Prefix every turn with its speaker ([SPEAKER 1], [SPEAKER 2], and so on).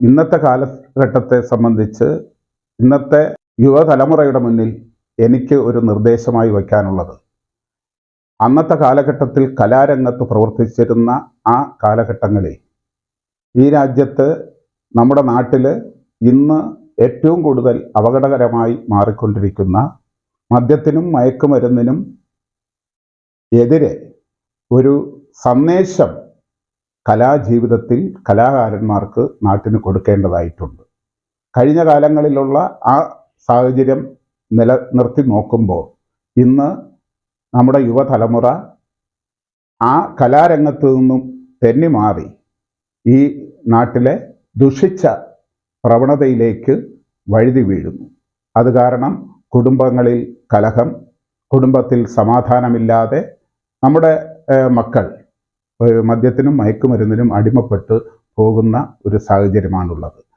[SPEAKER 1] ഇന്നത്തെ കാലഘട്ടത്തെ സംബന്ധിച്ച് ഇന്നത്തെ യുവതലമുറയുടെ മുന്നിൽ എനിക്ക് ഒരു നിർദ്ദേശമായി വയ്ക്കാനുള്ളത്. അന്നത്തെ കാലഘട്ടത്തിൽ കലാരംഗത്ത് പ്രവർത്തിച്ചിരുന്ന ആ കാലഘട്ടങ്ങളിൽ ഈ രാജ്യത്ത് നമ്മുടെ നാട്ടിൽ ഇന്ന് ഏറ്റവും കൂടുതൽ അപകടകരമായി മാറിക്കൊണ്ടിരിക്കുന്ന മദ്യത്തിനും മയക്കുമരുന്നിനും എതിരെ ഒരു സന്ദേശം കലാജീവിതത്തിൽ കലാകാരന്മാർക്ക് നാട്ടിന് കൊടുക്കേണ്ടതായിട്ടുണ്ട്. കഴിഞ്ഞ കാലങ്ങളിലുള്ള ആ സാഹചര്യം നിലനിർത്തി നോക്കുമ്പോൾ ഇന്ന് നമ്മുടെ യുവതലമുറ ആ കലാരംഗത്ത് നിന്നും തെന്നി മാറി ഈ നാട്ടിലെ ദുഷിച്ച പ്രവണതയിലേക്ക് വഴുതി വീഴുന്നു. അത് കാരണം കുടുംബങ്ങളിൽ കലഹം കുടുംബത്തിൽ സമാധാനമില്ലാതെ നമ്മുടെ മക്കൾ മദ്യത്തിനും മയക്കുമരുന്നിനും അടിമപ്പെട്ട് പോകുന്ന ഒരു സാഹചര്യമാണുള്ളത്.